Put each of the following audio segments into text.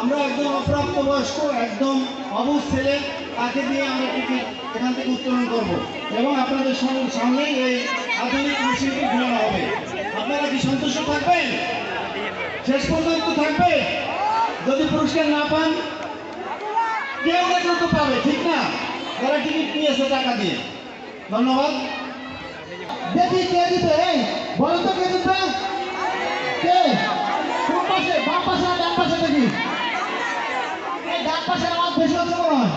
আমরা একদম অপ্রাপ্ত বয়স্ক একদম অবুজ ছেলে, তাকে দিয়ে আমরা টিকিট এখান থেকে উত্তোলন করব। এবং আপনাদের সামনেই এই আধুনিক মেশিনটি ঘোরানো হবে। আপনারা কি সন্তুষ্ট থাকবেন? শেষ পর্যন্ত থাকবে? যদি পুরস্কার না পান, কেউ না কেউ তো পাবে, ঠিক না? তারা টিকিট নিয়েছে টাকা দিয়ে। ধন্যবাদ। দেখি কে দিতে এই, বলো তো কে দিতে কে? কোন পাশে? বাম পাশে ডান পাশে দেখি। পাশে বেশি হচ্ছে মনে হয়।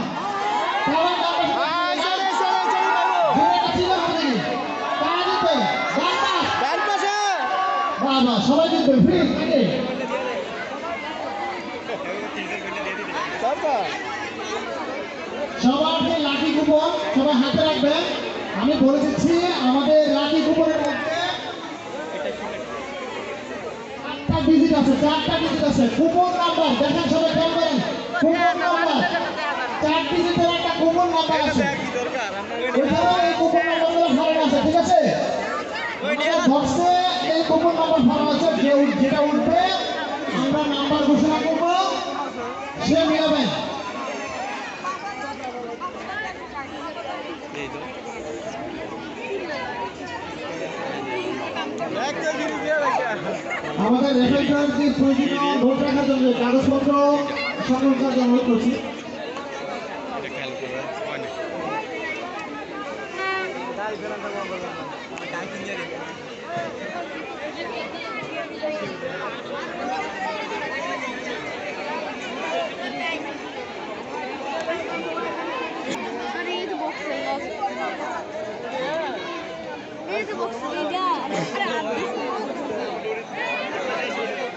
পাশে। বাহ বাহ সবাই দিবে ফ্রি নাকি সবার যে লাকি কুপন সবাই হাতে রাখবেন আমি বলে দিচ্ছি আমাদের লাকি কুপনের মধ্যে চারটা ডিজিট আছে চারটা ডিজিট আছে। কুপন নাম্বার দেখেন সবাই খেয়াল করেন কুপন নাম্বার চার একটা কুপন নাম্বার আছে। এখানেও এই কুপন নাম্বারগুলো ভালো আছে ঠিক আছে? বক্সে এই কুপন নাম্বার ভালো আছে যে যেটা উঠবে আমরা নাম্বার ঘোষণা করব। সে মিলাবেন আমাদের রেফারেন্স প্রয়োজনীয় নোট রাখার জন্য কাগজপত্র সংগ্রহ করার জন্য এটা খেয়াল করবেন হয়নি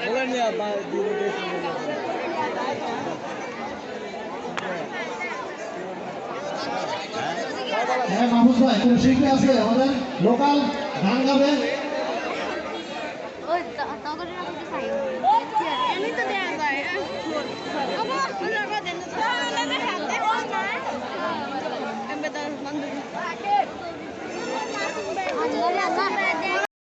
Olur mu ya? Ben হ্যাঁ মাহফুজ ভাই কোন আছে আমাদের লোকাল গান গাবে? ওই তাগরে